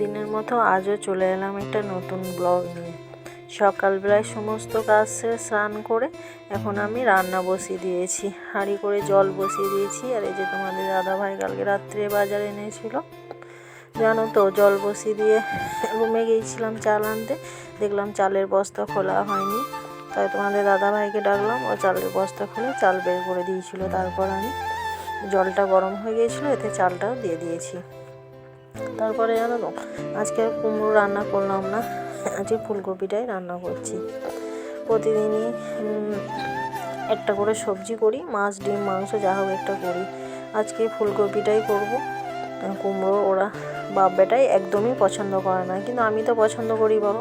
দিনের মতো আজও চলে এলাম একটা নতুন ব্লগ নিয়ে। সকালবেলায় সমস্ত কাজ স্নান করে এখন আমি রান্না বসিয়ে দিয়েছি। হাঁড়ি করে জল বসিয়ে দিয়েছি। আর এই যে তোমাদের দাদাভাই কালকে রাত্রে বাজার এনেছিল, জানো তো, জল বসিয়ে দিয়ে রুমে গিয়েছিলাম চাল আনতে। দেখলাম চালের বস্তা খোলা হয়নি। তাই তোমাদের দাদাভাইকে ডাকলাম, ও চালের বস্তা খুলে চাল বের করে দিয়েছিল। তারপর আমি জলটা গরম হয়ে গিয়েছিল, এতে চালটাও দিয়ে দিয়েছি। তারপরে জানো তো, আজকে কুমড়ো রান্না করলাম না, আজকে ফুলকপিটাই রান্না করছি। প্রতিদিনই একটা করে সবজি করি, মাছ, ডিম, মাংস, যা হোক একটা করি। আজকে ফুলকপিটাই করব কুমড়ো ওরা বাপ বেটাই একদমই পছন্দ করে না। কিন্তু আমি তো পছন্দ করি বলো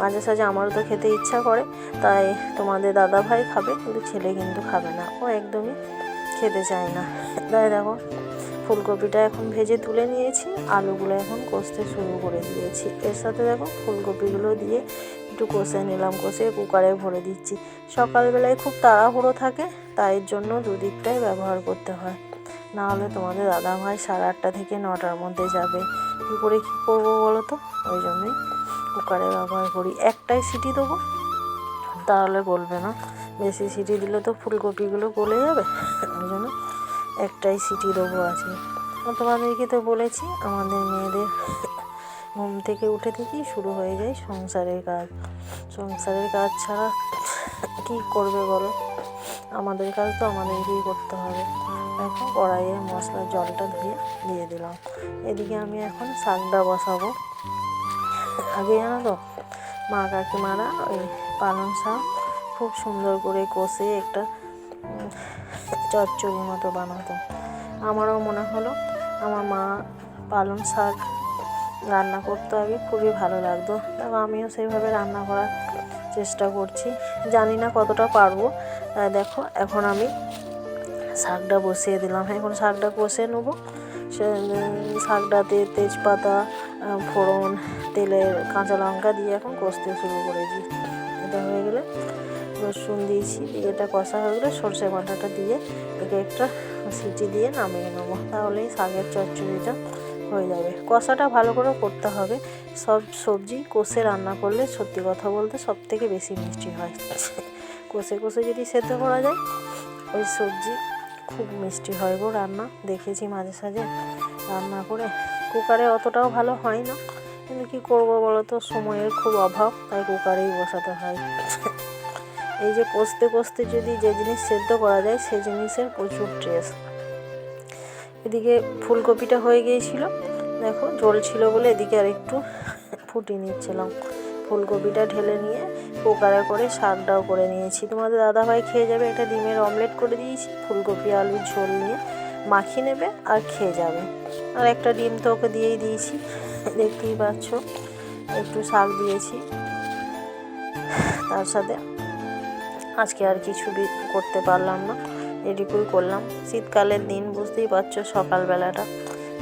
মাঝে সাঝে আমারও তো খেতে ইচ্ছা করে, তাই তোমাদের দাদা ভাই খাবে, কিন্তু ছেলে কিন্তু খাবে না। ও একদমই খেতে চায় না। তাই দেখো ফুলকপিটা এখন ভেজে তুলে নিয়েছি। আলুগুলো এখন কষতে শুরু করে দিয়েছি। এর সাথে দেখো ফুলকপিগুলো দিয়ে একটু কষে নিলাম, কষে কুকারে ভরে দিচ্ছি। সকালবেলায় খুব তাড়াহুড়ো থাকে, তাই জন্য দুদিকটাই ব্যবহার করতে হয়। না হলে তোমাদের দাদা ভাই সাড়ে আটটা থেকে নটার মধ্যে যাবে। কী করে কী করব বলো তো? ওই জন্যই কুকারে ব্যবহার করি। একটাই সিটি দেবো, তাহলে গলবে না। বেশি সিটি দিলে তো ফুলকপিগুলো গলে যাবে। ওই জন্য একটাই সিটি দেবো আছে। তোমাদেরকে তো বলেছি, আমাদের মেয়েদের ঘুম থেকে উঠে থেকেই শুরু হয়ে যায় সংসারের কাজ। সংসারের কাজ ছাড়া কী করবে বলো? আমাদের কাজ তো আমাদেরকেই করতে হবে। এখন কড়াইয়ে মশলার জলটা ধুয়ে দিয়ে দিলাম। এদিকে আমি এখন শাকটা বসাবো। আগে জানো তো, মা কাকিমারা ওই পালং শাক খুব সুন্দর করে কষে একটা উম, চচ্চড়ি মতো বানাতো আমারও মনে হলো আমার মা পালং শাক রান্না করতে আগে খুবই ভালো লাগতো। এবং আমিও সেইভাবে রান্না করার চেষ্টা করছি। জানি না কতটা পারব। দেখো এখন আমি শাকটা বসিয়ে দিলাম। এখন শাকটা কষে নেব। সে শাকটাতে তেজপাতা ফোড়ন তেলের কাঁচা লঙ্কা দিয়ে এখন কষতে শুরু করেছি। এটা হয়ে গেলে রসুন দিয়েছি, দিয়ে এটা কষা হয়ে গেলে সর্ষে বাটাটা দিয়ে একে একটা সিটি দিয়ে নামিয়ে নেব। তাহলেই শাকের চচ্চড়িটা হয়ে যাবে। কষাটা ভালো করে করতে হবে। সব সবজি কষে রান্না করলে সত্যি কথা বলতে সব থেকে বেশি মিষ্টি হয়। কষে কষে যদি সেদ্ধ করা যায়, ওই সবজি খুব মিষ্টি হয় গো রান্না। দেখেছি মাঝে সাঝে রান্না করে। কুকারে অতটাও ভালো হয় না। কিন্তু কী করব বলো তো? সময়ের খুব অভাব, তাই কুকারেই বসাতে হয়। এই যে কষতে কষতে যদি যে জিনিস সেদ্ধ করা যায়, সে জিনিসের প্রচুর টেস্ট এদিকে ফুলকপিটা হয়ে গিয়েছিল। দেখো, জল ছিল বলে এদিকে আর একটু ফুটিয়ে নিচ্ছিলাম। ফুলকপিটা ঢেলে নিয়ে কুকারে করে শাকটাও করে নিয়েছি। তোমাদের দাদাভাই খেয়ে যাবে, একটা ডিমের অমলেট করে দিয়েছি, ফুলকপি আলুর ঝোল নিয়ে মাখিয়ে নেবে আর খেয়ে যাবে। আর একটা ডিম তো ওকে দিয়েই দিয়েছি, দেখতেই পাচ্ছ, একটু শাক দিয়েছি। তার সাথে আজকে আর কিছু করতে পারলাম না। এটুকুই করলাম। শীতকালের দিন, বুঝতেই পারছ সকালবেলাটা।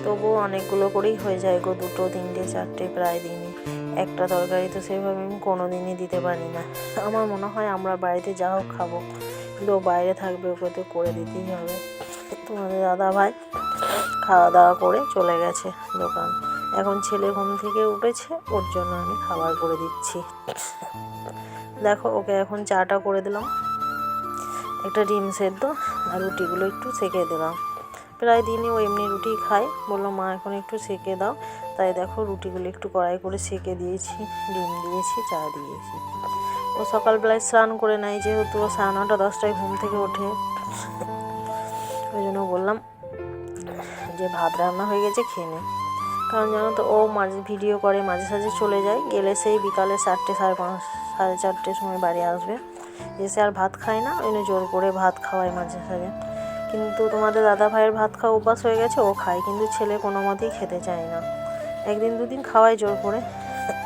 তবুও অনেকগুলো করেই হয়ে যায় গো দুটো, তিনটে, চারটে, প্রায় দিনই। একটা তরকারি তো সেভাবে আমি কোনো দিনই দিতে পারি না। আমার মনে হয় আমরা বাড়িতে যা হোক খাব। কিন্তু বাইরে থাকবে, ওকে তো করে দিতেই হবে। তোমাদের দাদা ভাই খাওয়া দাওয়া করে চলে গেছে দোকান। এখন ছেলে ঘুম থেকে উঠেছে, ওর জন্য আমি খাবার করে দিচ্ছি। দেখো, ওকে এখন চাটা করে দিলাম। একটা ডিম সেদ্ধ আর রুটিগুলো একটু সেকে দিলাম। প্রায় দিনই ও এমনি রুটি খায়। বলল, মা, এখন একটু সেকে দাও। তাই দেখো, রুটিগুলো একটু কড়াই করে সেকে দিয়েছি। ডিম দিয়েছি, চা দিয়েছি। ও সকালবেলায় স্নান করে নেয়, যেহেতু ও সাড়ে নটা, দশটায় ঘুম থেকে ওঠে। ওই জন্য বললাম যে, ভাত রান্না হয়ে গেছে, খেয়ে নে। কারণ জানো তো, ও মাঝে ভিডিও করে, মাঝে সাঝে চলে যায়। গেলে সেই বিকালে চারটে, সাড়ে পাঁচ সাড়ে চারটের সময় বাড়ি আসবে। এসে আর ভাত খায় না, ওই জোর করে ভাত খাওয়ায় মাঝে সাঝে। কিন্তু তোমাদের দাদা ভাইয়ের ভাত খাওয়া অভ্যাস হয়ে গেছে, ও খায়, কিন্তু ছেলে কোনো মতেই খেতে চায় না। একদিন দুদিন খাওয়াই জোর করে,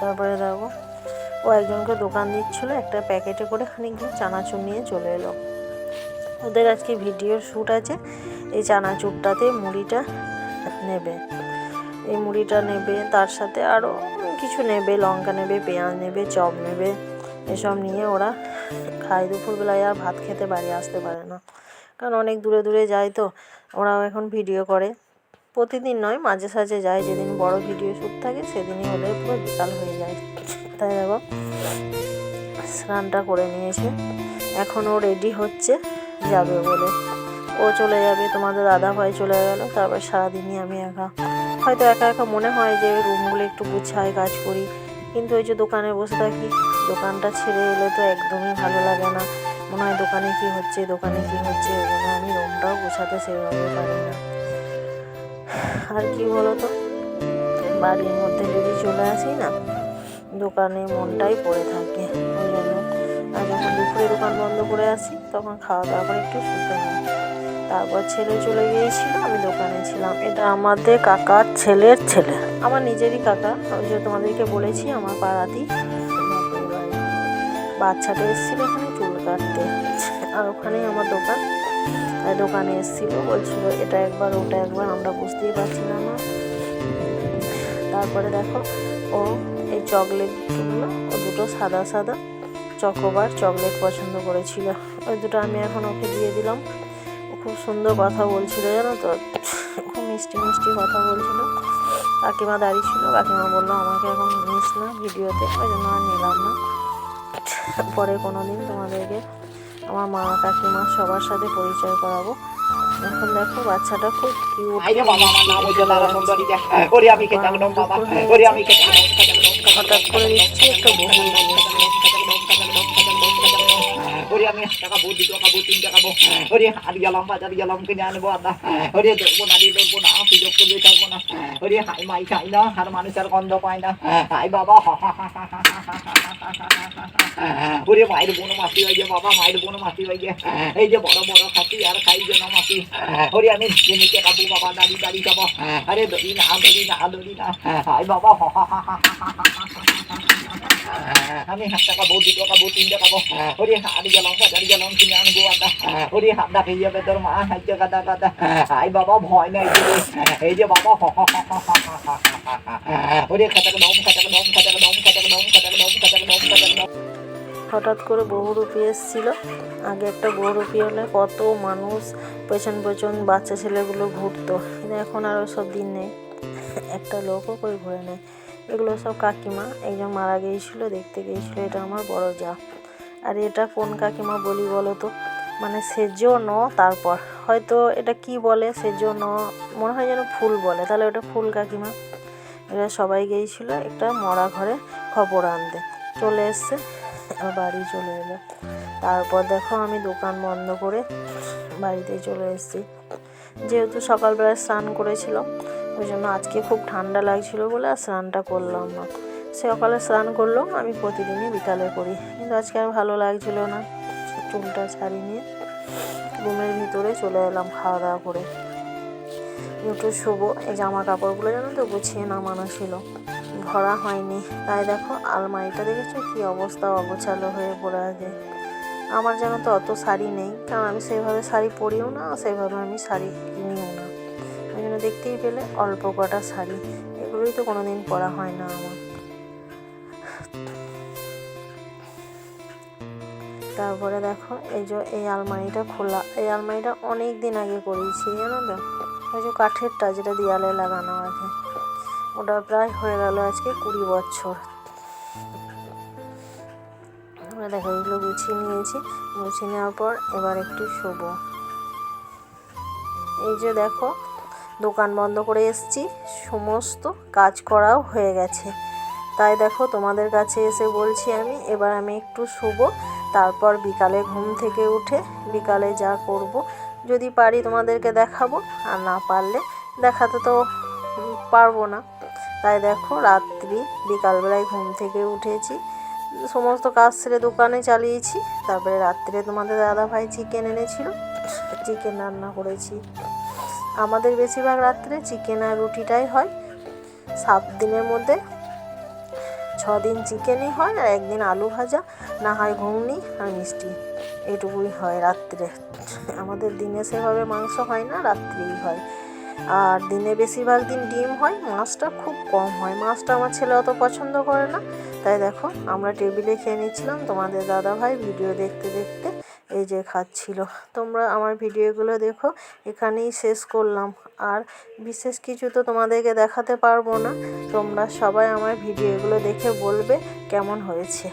তারপরে দেখো, ও একজনকে দোকান দিচ্ছিল, একটা প্যাকেটে করে খানিকগুলো চানাচুর নিয়ে চলে এলো। ওদের আজকে ভিডিওর শ্যুট আছে, এই চানাচুরটাতে মুড়িটা নেবে। এই মুড়িটা নেবে, তার সাথে আরও কিছু নেবে, লঙ্কা নেবে, পেঁয়াজ নেবে, চপ নেবে। এসব নিয়ে ওরা খায়। দুপুরবেলায় আর ভাত খেতে বাড়ি আসতে পারে না। কারণ অনেক দূরে দূরে যায় তো, ওরাও এখন ভিডিও করে। প্রতিদিন নয়, মাঝে সাঝে যায়। যেদিন বড় ভিডিও শ্যুট থাকে, সেদিনই হলে পুরো বিকাল হয়ে যায়। তাই দেখো, স্নানটা করে নিয়েছে। এখন ও রেডি হচ্ছে, যাবে বলে। ও চলে যাবে, তোমাদের দাদা ভাই চলে গেল। তারপর সারাদিনই আমি একা। হয়তো একা একা মনে হয় যে রুমগুলো একটু গুছাই, কাজ করি। কিন্তু ওই যে দোকানে বসে থাকি দোকানটা ছেড়ে এলে তো একদমই ভালো লাগে না। মনে হয় দোকানে কি হচ্ছে, দোকানে কি হচ্ছে ওই জন্য আমি রুমটাও গোছাতে সেভাবে পারি না। আর কি বলতো? বাড়ির মধ্যে যদি চলে আসি না, দোকানে মনটাই পড়ে থাকে। ওই জন্য আর যখন দুপুরে দোকান বন্ধ করে আসি, তখন খাওয়া দাওয়া করে একটু শুতে হয়। তারপর ছেলে চলে গিয়েছিল, আমি দোকানে ছিলাম। এটা আমাদের কাকার ছেলের ছেলে। আমার নিজেরই কাকা, ওই যে তোমাদেরকে বলেছি, আমার পাড়াতেই। বাচ্চাটা এসেছিল এখানে চুল কাটতে। আর ওখানেই আমার দোকান, তাই দোকানে এসেছিল, বলছিল এটা একবার, ওটা একবার, আমরা বুঝতেই পারছিলাম না তারপরে দেখো, ও এই চকলেটগুলো ও দুটো সাদা সাদা, চকোবার চকলেট পছন্দ করেছিল। ওই দুটো আমি এখন ওকে দিয়ে দিলাম। ও খুব সুন্দর কথা বলছিল, জানো তো? খুব মিষ্টি মিষ্টি কথা বলছিল। কাকিমা দাঁড়িয়ে ছিল, কাকিমা বলল, আমাকে এখন নিস না ভিডিওতে। ওই জন্য আর নিলাম না। পরে কোনো দিন তোমাদেরকে আমার মা কাকিমা সবার সাথে পরিচয় করাবো। এখন দেখো বাচ্চাটা খুব কিউট হঠাৎ করে দিচ্ছি একটা বহু ওরে আমি টাকাবো দু টাকাবো তিন টাকাবো ওরে আর গেলাম বাজার গেলাম কিনে আনব আদা ওরে ধরবো না রে ধরবো না সুযোগ করলে ছাড়বো না ওরে হাই মাই খাই না আর মানুষের গন্ধ পায় না হাই বাবা ওরে মায়ের বোনো মাসি হয়ে যে বাবা মায়ের বোনো মাসি হয়ে যে এই যে বড় বড় খাসি আর খাই যেন মাসি ওরে আমি জেনে টাকাবো বাবা দাঁড়ি দাঁড়ি যাব আরে ধরি না ধরি না ধরি না হাই বাবা আমি হাত টাকা বউ দু টাকা বউ তিন টাকা বউ ওরে হাড়ি গেলাম কাটারি গেলাম কিনে আনব আদা। ওরে হাত ডাকে যাবে তোর মা হাত কাদা কাদা আই বাবা, ভয় নাই এই যে বাবা ওরে খাটাকে নম খাটাকে নম খাটাকে নম খাটাকে নম খাটাকে নম খাটাকে নম খাটাকে নম হঠাৎ করে বহুরূপী এসেছিল। আগে একটা বহুরূপী হলে কত মানুষ, পেছন পেছন বাচ্চা ছেলেগুলো ঘুরতো। কিন্তু এখন আরও সব দিন নেই। একটা লোকও করে ঘুরে নেয় এগুলো সব কাকিমা। একজন মারা গিয়েছিল, দেখতে গিয়েছিল, এটা আমার বড় যা। আর এটা কোন কাকিমা বলি বলো তো? মানে সেজো ন তারপর। হয়তো এটা কি বলে? সেজো ন, মনে হয় যেন ফুল বলে। তাহলে ওটা ফুল কাকিমা। এরা সবাই গিয়েছিল একটা মরা ঘরে খবর আনতে। চলে এসছে বাড়ি চলে এলো। তারপর দেখো আমি দোকান বন্ধ করে বাড়িতে চলে এসেছি। যেহেতু সকালবেলায় স্নান করেছিলাম ওই জন্য আজকে খুব ঠান্ডা লাগছিল বলে আর স্নানটা করলাম না। সকালে স্নান করলাম আমি প্রতিদিনই বিকালে করি। কিন্তু আজকে আর ভালো লাগছিল না। চুলটা ছাড়িয়ে নিয়ে রুমের ভিতরে চলে এলাম খাওয়া দাওয়া করে। একটু শুবো এই জামা কাপড়গুলো জানো তো গুছিয়ে নামানো ছিল। ভরা হয়নি। তাই দেখো, আলমারিটা দেখেছ? কি অবস্থা, অগোছালো হয়ে পড়ে আছে। আমার যেন তো অত শাড়ি নেই। কারণ আমি সেইভাবে শাড়ি পরিও না সেইভাবে আমি শাড়ি কিনিও না ওই জন্য দেখতেই পেলে অল্প কটা শাড়ি। এগুলোই তো কোনোদিন পরা হয় না আমার। তারপরে দেখো, এই যে এই আলমারিটা খোলা। এই আলমারিটা অনেক দিন আগে করিয়েছি জানো তো? ওই যে কাঠেরটা যেটা দেয়ালে লাগানো আছে। ওটা প্রায় হয়ে গেল আজকে কুড়ি বছর। দেখো, এগুলো গুছিয়ে নিয়েছি। গুছিয়ে নেওয়ার পর এবার একটু শোবো। এই যে দেখো দোকান বন্ধ করে এসেছি। সমস্ত কাজ করাও হয়ে গেছে। তাই দেখো তোমাদের কাছে এসে বলছি আমি, এবার আমি একটু শুবো, তারপর বিকালে ঘুম থেকে উঠে বিকালে যা করব। যদি পারি তোমাদেরকে দেখাবো, আর না পারলে দেখাতে তো পারব না। তাই দেখো রাত্রি, বিকালবেলায় ঘুম থেকে উঠেছি। সমস্ত কাজ সেরে দোকানে চালিয়েছি। তারপরে রাত্রে তোমাদের দাদা ভাই চিকেন এনেছিল। চিকেন রান্না করেছি। আমাদের বেশিরভাগ রাত্রে চিকেন আর রুটিটাই হয়। সাত দিনের মধ্যে ছ দিন চিকেনই হয় আর একদিন আলু ভাজা, না হয় ঘুগনি আর মিষ্টি। এটুকুই হয় রাত্রে। আমাদের দিনে সেভাবে মাংস হয় না, রাত্রেই হয়। আর দিনে বেশিরভাগ দিন ডিম হয়, মাছটা খুব কম হয়। মাছটা আমার ছেলে অত পছন্দ করে না। তাই দেখো, আমরা টেবিলে খেয়ে নিচ্ছিলাম। তোমাদের দাদা ভাই ভিডিও দেখতে দেখতে এই যে খাচ্ছিল। তোমরা আমার ভিডিওগুলো দেখো, এখানেই শেষ করলাম। আর বিশেষ কিছু তো তোমাদেরকে দেখাতে পারব না, তোমরা সবাই আমার ভিডিওগুলো দেখে বলবে কেমন হয়েছে।